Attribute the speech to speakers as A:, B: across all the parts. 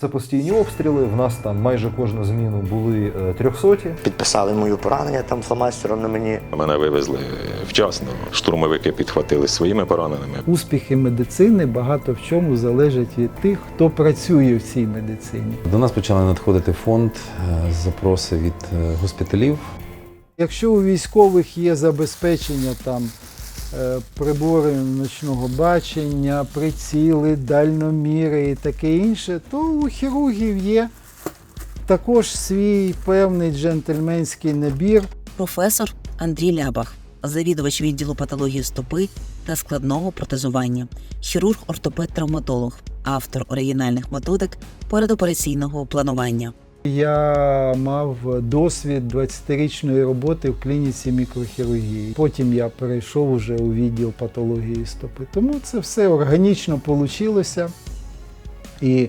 A: Це постійні обстріли. В нас там майже кожну зміну були е, трьохсоті.
B: Підписали мою поранення там фломастером на мені.
C: Мене вивезли вчасно. Штурмовики підхватили своїми пораненими.
D: Успіхи медицини багато в чому залежать від тих, хто працює в цій медицині.
E: До нас почали надходити фонд, е, запроси від е, госпіталів.
D: Якщо у військових є забезпечення там прибори ночного бачення, приціли, дальноміри і таке інше, то у хірургів є також свій певний джентльменський набір.
F: професор Андрій Лябах, завідувач відділу патології стопи та складного протезування, хірург-ортопед-травматолог, автор оригінальних методик передопераційного планування.
D: Я мав досвід 20-річної роботи в клініці мікрохірургії. Потім я перейшов уже у відділ патології стопи. Тому це все органічно вийшло. І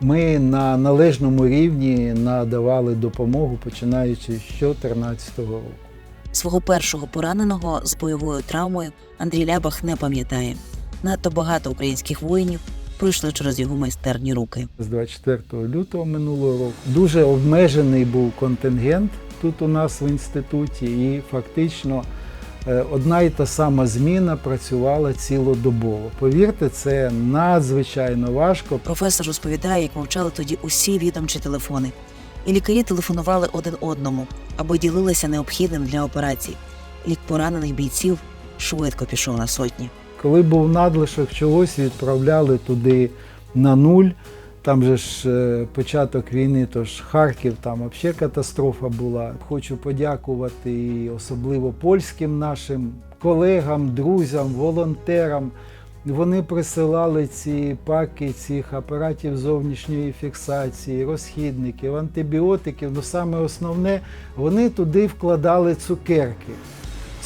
D: ми на належному рівні надавали допомогу, починаючи з 2014 року.
F: Свого першого пораненого з бойовою травмою Андрій Лябах не пам'ятає. Надто багато українських воїнів пройшли через його майстерні руки.
D: З 24 лютого минулого року дуже обмежений був контингент тут у нас в інституті, і фактично е, одна і та сама зміна працювала цілодобово. Повірте, це надзвичайно важко.
F: Професор розповідає, як мовчали тоді усі відомчі телефони, і лікарі телефонували один одному або ділилися необхідним для операцій. Лік поранених бійців швидко пішов на сотні.
D: Коли був надлишок чогось, відправляли туди на нуль. Там же ж е, початок війни, тож Харків, там взагалі катастрофа була. Хочу подякувати особливо польським нашим колегам, друзям, волонтерам. Вони присилали ці паки цих апаратів зовнішньої фіксації, розхідників, антибіотиків. Ну саме основне, вони туди вкладали цукерки.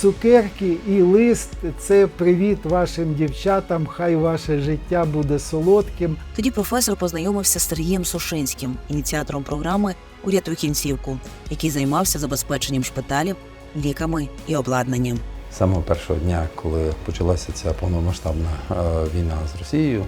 D: Цукерки і лист це привіт вашим дівчатам. Хай ваше життя буде солодким.
F: Тоді професор познайомився з Сергієм Сушинським, ініціатором програми Урятуй кінцівку, який займався забезпеченням шпиталів, ліками і обладнанням.
E: З самого першого дня, коли почалася ця повномасштабна е, війна з Росією,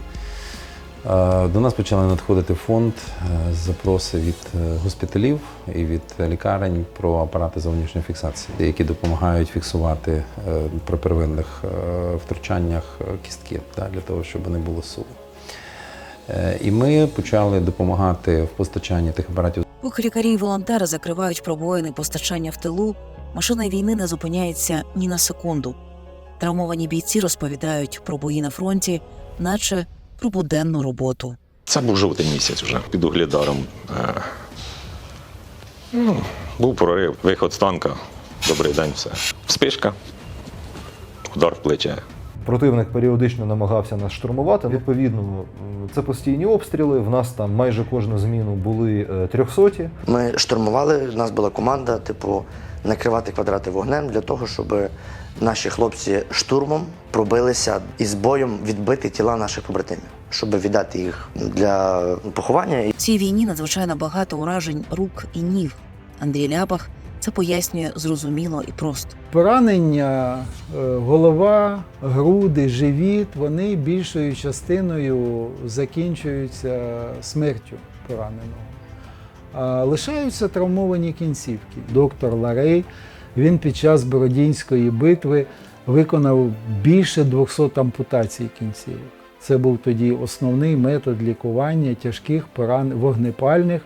E: до нас почали надходити фонд, е, запроси від е, госпіталів і від лікарень про апарати зовнішньої фіксації, які допомагають фіксувати е, при первинних е, втручаннях е, кістки для того, щоб не було суву. Е, І ми почали допомагати в постачанні тих апаратів
F: Поки лікарі і волонтери закривають пробоїни постачання в тилу, машина війни не зупиняється ні на секунду. Травмовані бійці розповідають про бої на фронті, наче про буденну роботу.
C: Це був жовтий місяць вже під углідаром. Е, Ну, був прорив, виход з танка. Добрий день, все. Вспишка, удар в плече.
A: Противник періодично намагався нас штурмувати. Відповідно, це постійні обстріли. В нас там майже кожну зміну були е, трьохсоті.
B: Ми штурмували, у нас була команда, типу, накривати квадрати вогнем для того, щоб наші хлопці штурмом пробилися і з боєм відбити тіла наших побратимів, щоб віддати їх для поховання.
F: В цій війні надзвичайно багато уражень рук і ніг. Андрій Ляпах це пояснює зрозуміло і просто.
D: Поранення, е, голова, груди, живіт, вони більшою частиною закінчуються смертю пораненого. Лишаються травмовані кінцівки. Доктор Ларей він під час Бородінської битви виконав більше 200 ампутацій кінцівок. Це був тоді основний метод лікування тяжких поран... вогнепальних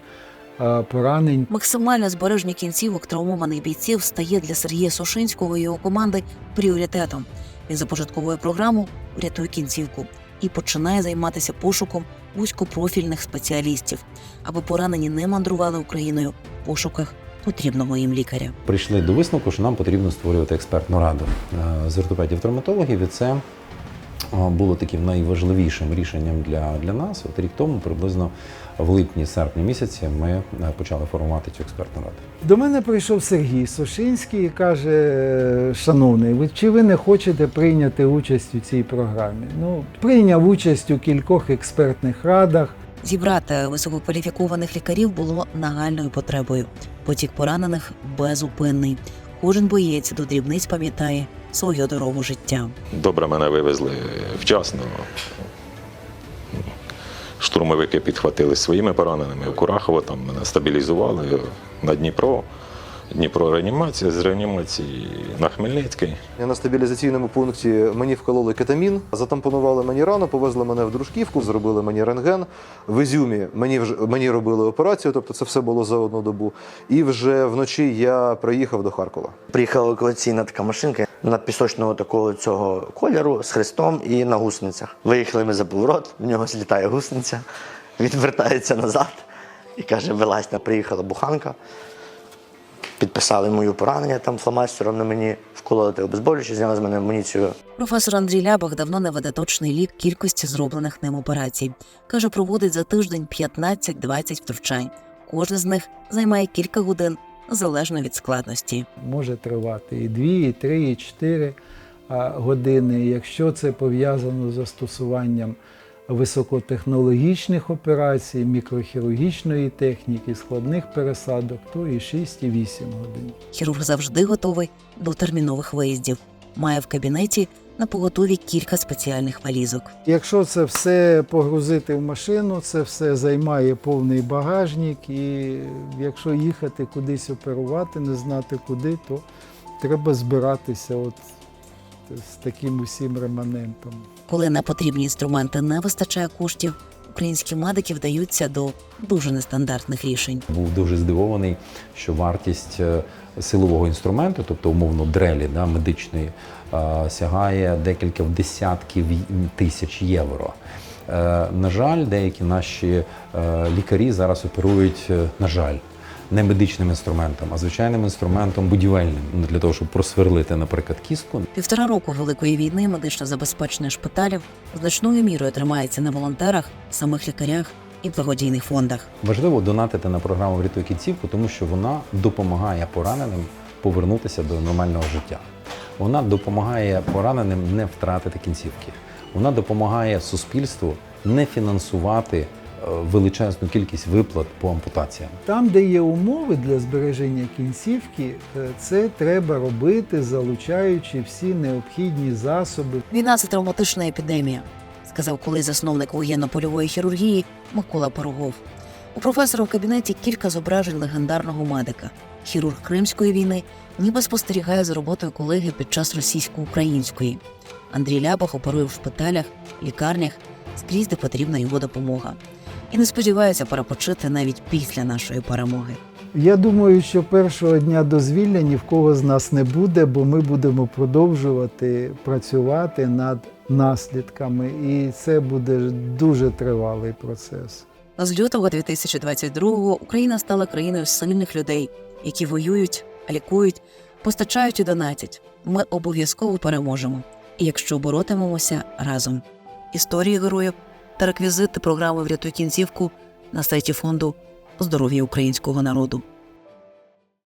D: поранень
F: Максимальне збереження кінцівок травмованих бійців стає для Сергія Сушинського і його команди пріоритетом. Він започатковує програму Урятуй кінцівку і починає займатися пошуком вузькопрофільних спеціалістів, аби поранені не мандрували Україною в пошуках потрібного їм лікаря.
E: прийшли до висновку, що нам потрібно створювати експертну раду е, з ортопедів-травматологів, і це було таким найважливішим рішенням для, для нас. От рік тому, приблизно в липні-серпні місяці, ми е, почали формувати цю експертну раду.
D: До мене прийшов Сергій Сушинський і каже: Шановний, ви чи ви не хочете прийняти участь у цій програмі? Ну, прийняв участь у кількох експертних радах.
F: Зібрати висококваліфікованих лікарів було нагальною потребою. Потік поранених безупинний. Кожен боєць до дрібниць пам'ятає свою дорогу життя.
C: Добре мене вивезли вчасно. Штурмовики підхватили своїми пораненими. Курахово там мене стабілізували на Дніпро. Дніпро реанімація, з реанімації на Хмельницький.
A: Я на стабілізаційному пункті мені вкололи кетамін, затампонували мені рану, повезли мене в дружківку, зробили мені рентген. В Ізюмі мені вже мені робили операцію, тобто це все було за одну добу. І вже вночі я приїхав до Харкова.
B: Приїхала евакуаційна така машинка на пісочного такого цього кольору з хрестом і на гусеницях. Виїхали ми за поворот, в нього злітає гусениця, він вертається назад і каже: вилазь, приїхала буханка. Підписали мою поранення там фломастером на мені, вкололи те обезболююче, зняли з мене амуніцію.
F: Професор Андрій Лябах давно не веде точний лік кількості зроблених ним операцій. Каже, проводить за тиждень 15-20 втручань. Кожне з них займає кілька годин залежно від складності.
D: може тривати і 2, і 3, і 4 години. Якщо це пов'язано з застосуванням високотехнологічних операцій, мікрохірургічної техніки, складних пересадок, то і 6, і 8 годин.
F: Хірург завжди готовий до термінових виїздів. Має в кабінеті на поготові кілька спеціальних валізок.
D: Якщо це все погрузити в машину, це все займає повний багажник, і якщо їхати кудись оперувати, не знати куди, то треба збиратися от з таким усім реманентом.
F: Коли на потрібні інструменти не вистачає коштів, українські медики вдаються до дуже нестандартних рішень.
E: Був дуже здивований, що вартість е, силового інструменту, тобто умовно дрелі да, медичної, е, сягає декілька в десятків тисяч євро. Е, На жаль, деякі наші лікарі зараз оперують, на жаль, не медичним інструментом, а звичайним інструментом будівельним для того, щоб просверлити, наприклад, кістку.
F: Півтора року великої війни медично забезпечення шпиталів значною мірою тримається на волонтерах, самих лікарях і благодійних фондах.
E: Важливо донатити на програму «Врятуй кінцівку, тому що вона допомагає пораненим повернутися до нормального життя. Вона допомагає пораненим не втратити кінцівки. Вона допомагає суспільству не фінансувати величезну кількість виплат по ампутаціям.
D: Там, де є умови для збереження кінцівки, е, це треба робити, залучаючи всі необхідні засоби.
F: Війна це травматична епідемія, сказав колись засновник воєнно-польової хірургії Микола Порогов. У професора в кабінеті кілька зображень легендарного медика. Хірург Кримської війни ніби спостерігає за роботою колеги під час російсько-української. Андрій Ляпах оперує в шпиталях, лікарнях, скрізь, де потрібна його допомога. І не сподівається перепочити навіть після нашої перемоги.
D: Я думаю, що першого дня дозвілля ні в кого з нас не буде, бо ми будемо продовжувати працювати над наслідками, і це буде дуже тривалий процес.
F: З лютого 2022-го Україна стала країною сильних людей, які воюють, лікують, постачають і донатять. Ми обов'язково переможемо. І якщо боротимемося разом. Історії героїв та реквізити програми Врятуй кінцівку на сайті фонду здоров'я українського народу.